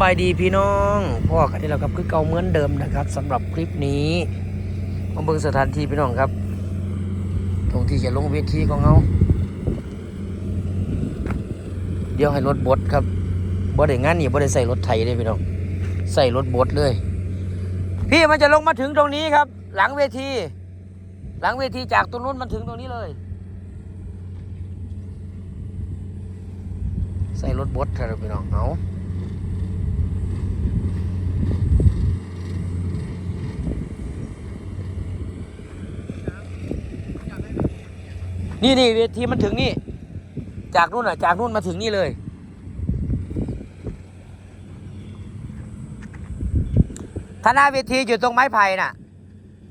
บายดีพี่น้องพ่อกันนี่แหละครับคือเก่าเหมือนเดิมนะครับสำหรับคลิปนี้มาเบิ่งสถานที่พี่น้องครับตรงที่จะลงเวทีของเขาเดี๋ยวให้รถบดครับบ่ได้งานนี่บ่ได้ใส่รถไถเลยพี่น้องใส่รถบดเลย พี่มันจะลงมาถึงตรงนี้ครับ หลังเวที หลังเวทีจากตรงนู้นมันถึงตรงนี้เลย ใส่รถบดเถอะพี่น้องเอา นี่นี่เวทีมันถึงนี่ จากนู่นอะ จากนู่นมาถึงนี่เลย ถ้าหน้าเวทีอยู่ตรงไม้ไผ่น่ะ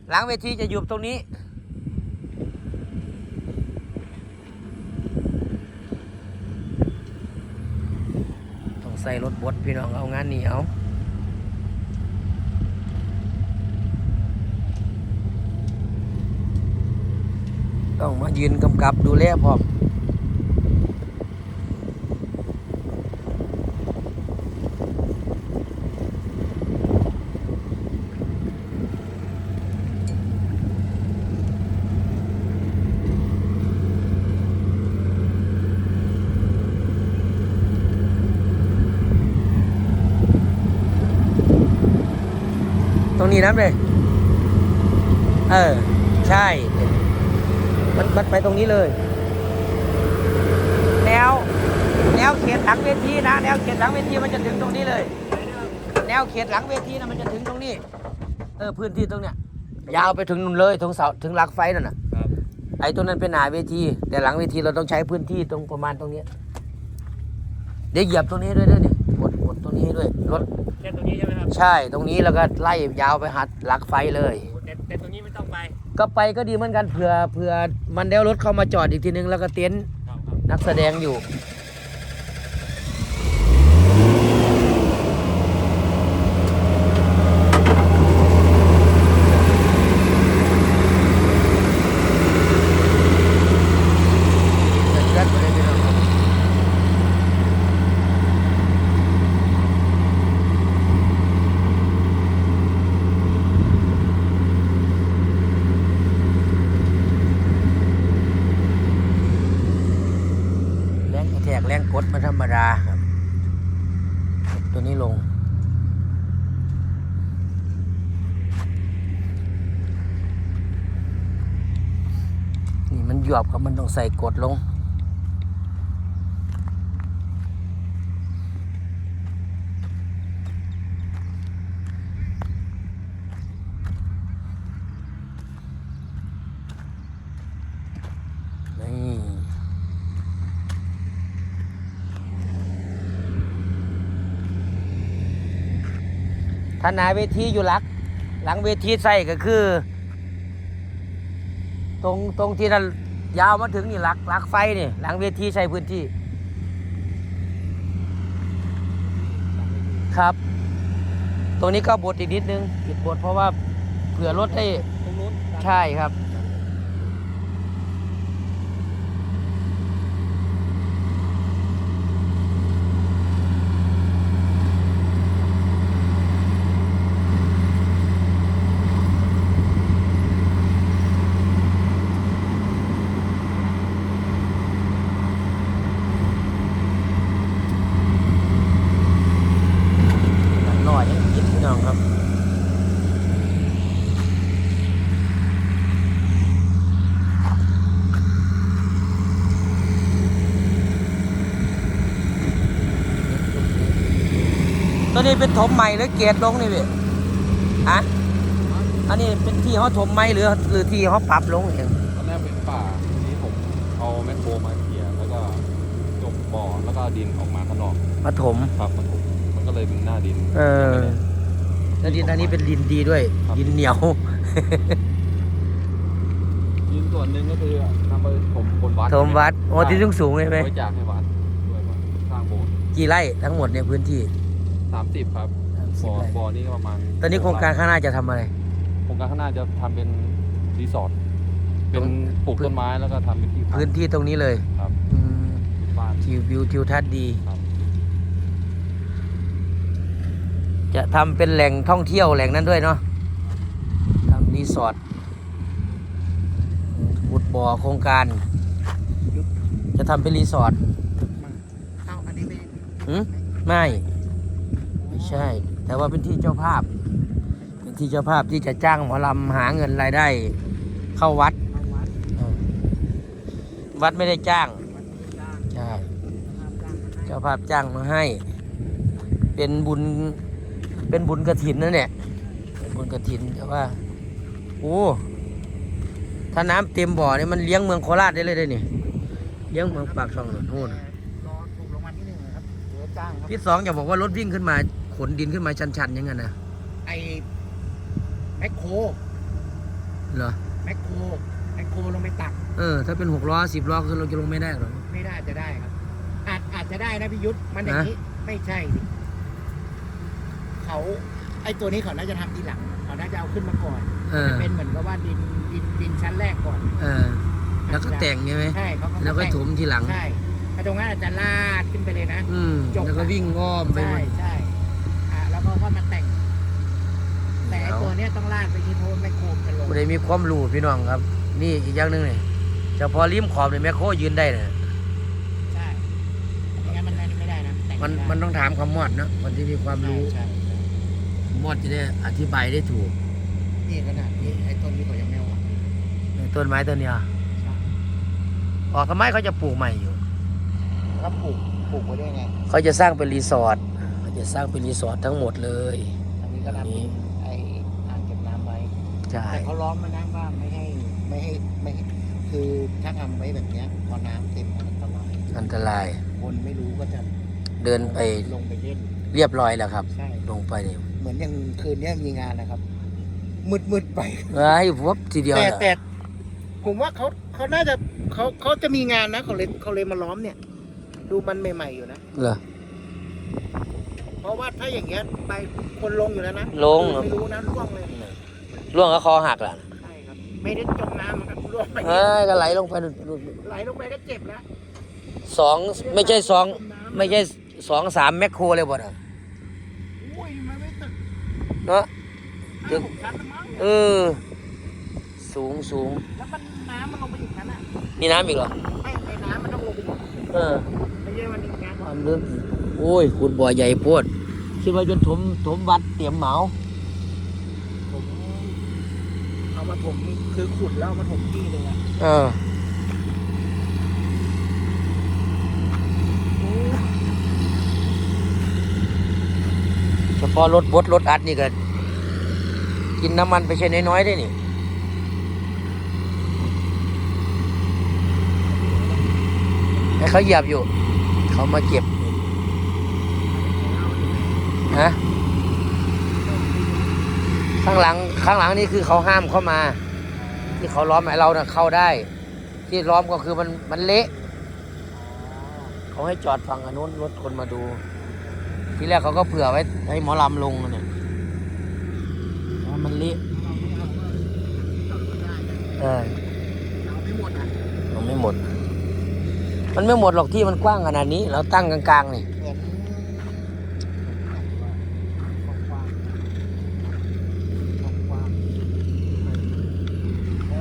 หลังเวทีจะอยู่ตรงนี้ ต้องใส่รถบดพี่น้องเอางานนี้เอา ต้องมายืนกำกับดูแลพร้อมตรงนี้นะเลยเออ ใช่ มันมันไปตรงนี้เลย แนว แนวเขตหลังเวทีนะ แนวเขตหลังเวทีมันจะถึงตรงนี้เลย แนวเขตหลังเวทีนะมันจะถึงตรงนี้ เออพื้นที่ตรงเนี้ยยาวไปถึงนู่นเลยถึงเสาถึงหลักไฟนั่นน่ะครับไอ้ตรงนั้นเป็นหนาเวที แต่หลังเวทีเราต้องใช้พื้นที่ตรงประมาณตรงเนี้ยเดี๋ยวเหยียบตรงนี้ด้วยด้วยนี่กดกดตรงนี้ให้ด้วยรถแค่ตรงนี้ใช่ไหมครับใช่ตรงนี้แล้วก็ไล่ยาวไปหัดหลักไฟเลยแต่แต่ตรงนี้ไม่ต้องไป ก็ไปก็ดีเหมือนกันเผื่อเผื่อมันเดี๋ยวรถเข้ามาจอดอีกทีนึงแล้วก็เต็นท์ครับครับนักแสดงอยู่ จัดไปเลยพี่น้องครับแรกแทกแรงกดมาธรรมดาครับตัวนี้ลง นี่มันหยอบครับมันต้องใส่กดลง นี่ ถ้าหนาเวทีอยู่หลัก หลังเวทีใส่ก็คือ ตรงตรงที่นั่นยาวมาถึงนี่หลักหลักไฟนี่หลังเวทีใช้พื้นที่ ครับ ตรงนี้ก็บดอีกนิดนึงปิดบดเพราะว่าเผื่อรถได้ตรงนู้นใช่ครับ หน่อยยังคิดพี่ น้องครับตัวนี้เป็นถมใหม่หรือเกตลงนี่พี่ฮะอันนี้เป็นที่เขาถมใหม่หรือ หรือที่เขาปรับลงเองตอนแรกเป็นป่าทีนี้ผมเอาแมคโครมาเขี่ยแล้วก็จบบ่อแล้วก็ดินออกมาข้างนอกมาถม ครับมาถูกมันก็เลยเป็นหน้าดิน เออ แล้วดินอันนี้เป็นดินดีด้วย ครับ ดินเหนียว ดินส่วนหนึ่งก็คือนำไปผมคนวัดถมวัดโอ้ที่สูงสูงๆใช่ไหมไว้จากให้วัดด้วยว่าสร้างโบสถ์กี่ไร่ทั้งหมดในพื้นที่สามสิบครับ30บ่อไร่บ่อนี่ก็ประมาณตอนนี้โครงการข้างหน้าจะทำอะไร โครงการข้างหน้าจะทำเป็นรีสอร์ทเป็นปลูกต้นไม้แล้วก็ทำเป็นที่พักพื้นที่ตรงนี้เลยครับอืมเป็นบ้าน ทิววิวทิวทัศน์ดี ครับ จะทำเป็นแหล่งท่องเที่ยวแหล่งนั้นด้วยเนาะทำรีสอร์ทขุดบ่อโครงการ จะทำเป็นรีสอร์ทเอาอันนี้ไม่หืมไม่ไม่ใช่ แต่ว่าเป็นที่เจ้าภาพ เป็นที่เจ้าภาพที่จะจ้างหมอลำหาเงินรายได้ เข้าวัดเอาวัดวัดไม่ได้จ้างวัดจ้างใช่ภาพจ้างมาให้เจ้าภาพจ้างมาให้ เป็นบุญ เป็นบุญกระถินนั่นเนี่ยเป็นบุญกระถินแต่ว่าโอ้ถ้าน้ำเต็มบ่อนี่มันเลี้ยงเมืองโคราชได้เลยได้นี่เลี้ยงเมืองปากช่องนู่นรอถูกรางวัลที่หนึ่งนะครับเดี๋ยวจ้างครับที่สองจะบอกว่ารถวิ่งขึ้นมาขนดินขึ้นมาชันๆอยังไงนะไอแมคโครเหรอแมคโครแมคโครลงไปตักเออถ้าเป็นหกล้อสิบล้อคือเราจะลงไม่ได้หรอไม่ได้จะได้ครับอาจอาจจะได้นะพี่ยุทธมันอย่างนี้ไม่ใช่สิ เขาไอตัวนี้เขาน่าจะทำทีหลังเขาน่าจะเอาขึ้นมาก่อนเออเป็นเหมือนกับว่าดินดินดินชั้นแรกก่อนเออแล้วก็แต่งใช่ไหมใช่เขาก็แล้วก็ต่งถมทีหลัง ใช่ไอ้ตรงนั้นอาจจะลาดขึ้นไปเลยนะ อืมจบ แล้วก็วิ่งอ้อมไปใช่หมดใช่อ่าแล้วเขาก็มาแต่ง แต่ไอ้ตัวเนี้ยต้องลาดไปที่โพนแมคโครจะลงผู้ใดมีความรู้พี่น้องครับ นี่อีกอย่างหนึ่งเนี่ยเฉพาะริมขอบเนี่ยแม่โคยืนได้เนี่ยใช่ไม่งั้นมันไม่ได้นะแต่งมันไได้มันต้องถามคำมอดเนอะคนที่มีความรู้ ใช่ใช่ มอดจะได้อธิบายได้ถูกนี่ขนาดนี้ไอ้ต้นนี้เขายังไม่เอาออกต้นไม้ต้นเนี้ยใช่ออกทำไมเขาจะปลูกใหม่อยู่ แล้วปลูกปลูกไว้ได้ไงเขาจะสร้างเป็นรีสอร์ทเขาจะสร้างเป็นรีสอร์ททั้งหมดเลย อันนี้ก็อันนี้ทำไอ้อ่างเก็บน้ำไว้ใช่แต่เขาล้อมมานะว่าไม่ให้ไม่ให้ไม่ให้คือถ้าทำไว้แบบเนี้ยพอน้ำเต็มมันอันตรายอันตรายคนไม่รู้ก็จะ เดินไปลงไปเล่นเรียบร้อยแล้วครับ ใช่ลงไปเนี่ยเหมือนอย่างคืนเนี้ยมีงานนะครับมืดมืดๆไปเอ้ยวับทีเดียวแต่เหรอแต่ผมว่าเขาเขาน่าจะเขาเขาจะมีงานนะเขาเลยเขาเลยมาล้อมเนี่ย ดูมันใหม่ ๆอยู่นะ เหรอ เพราะว่าถ้าอย่างเงี้ยไปคนลงอยู่แล้วนะลง ไม่รู้นะล่วงเลยล่วงก็คอหักล่ะใช่ครับ ไม่ได้จมน้ำนะครับล่วงไปเอ้ยก็ไหลลงไปนู่นนู่นไหลลงไปก็เจ็บแล้วสองไม่ใช่สองจน้ำไม่ใช่ สองสามแมคโครเลยบ่นะอุ้ยมันไม่ตึกเนาะห้าหกชั้นละมั้งเออ สูงสูงแล้วมันน้ำมันลงไปอีกชั้นอะมีน้ำอีกเหรอไม่ไอ้น้ำมันต้องลงไปอีกเออไม่ใช่วันนี้งานความลึกโอ้ยขุดบ่อใหญ่โพดคิดว่าจนถมถมวัดเตรียมเหมาผมเอามาถมคือขุดแล้วเอามาถมที่เลยอะเออ พาะรถบดรถอัดนี่ก็กินน้ำมันไปใช่น้อยๆได้นี่ให้เขาเหยียบอยู่ เขามาเก็บฮะข้างหลังข้างหลังนี่คือเขาห้ามเข้ามา ที่เขาล้อมไอ้เราเน่ะเข้าได้ ที่ล้อมก็คือมันมันเละ เขาให้จอดฝั่งอนนุนรถคนมาดู ทีแรกเขาก็เผื่อไว้ให้หมอลำลงน่ะเนี่ยว่ามันเละเออเอาไม่หมดอะมันไม่หมด มันไม่หมดหรอกที่มันกว้างขนาดนี้ เราตั้งกลางๆนี่เหมือนกว้างๆกว้างๆอ๋อ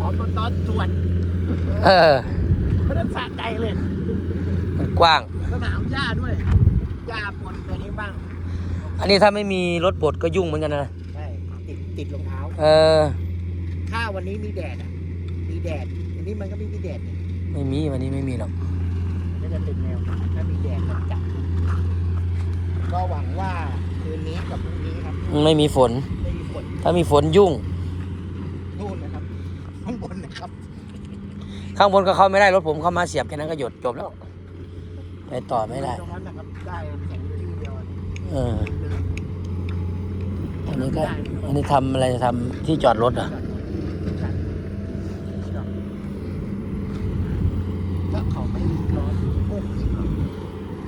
อ๋อตอนตอนสวนเออไม่ได้สะใจเลย มันกว้าง สนามหญ้าด้วยหญ้าปนตัวนี้บ้าง อันนี้ถ้าไม่มีรถบดก็ยุ่งเหมือนกันนะ ใช่ ติดติดรองเท้า เออ ถ้าวันนี้มีแดดอะ มีแดด อันนี้มันก็ไม่มีแดดนี่ไม่มีวันนี้ไม่มีหรอก มันก็จะเป็นแนว ถ้ามีแดดมันจัดก็หวังว่าคืนนี้กับพรุ่งนี้ครับไม่มีฝน ไม่มีฝนถ้ามีฝนยุ่ง นู่นนะครับข้างบนนะครับ ข้างบนก็เข้าไม่ได้รถผมเข้ามาเสียบแค่นั้นก็หยดจบแล้ว ไปต่อไม่ได้ ตรงนั้นนะครับได้แข็งอยู่ที่เดียวเอออันนี้ก็ อันนี้ทำอะไรทำที่จอดรถอะถ้าเขาไม่ร้อนพวกที่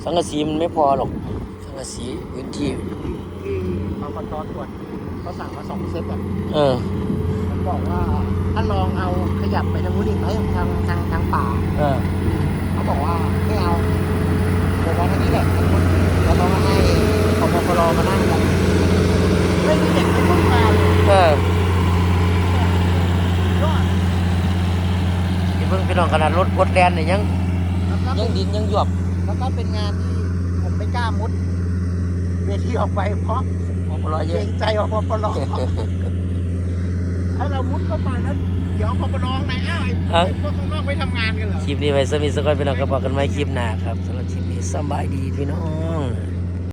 สังกะสีมันไม่พอหรอก สังกะสีพื้นที่ ที่อบตตรวจเขาสั่งมาสองเซตอะเออ ผมบอกว่าถ้าลองเอาขยับไปทางนู้นอีกไหมทางทางทางป่าเออเขาบอกว่าไม่เอา ผมว่าแค่นี้แหละแล้วเขาก็ให้ของบกรมานั่งกันไม่มีเด็กคนมาเลยเออเพิ่งไปลองขนาดรถรถแดนเนี่ยยังยังดินยังหยวบแล้วก็เป็นงานที่ผมไม่กล้ามุดเวทีออกไปเพราะผมรอเยอะใจออกมาปลอถ้าเรามุดเข้าไปนั้น ดี๋ยวอปปลข้างในอ้าวไอ้เอ้าไอ้พวกข้างนอกไม่ทำงานกันเหรอ คลิปนี้ไว้สมิสก่อนพี่น้องก็บอกกันไว้คลิปหน้าครับสำหรับคลิปนี้สำบายดีพี่น้อง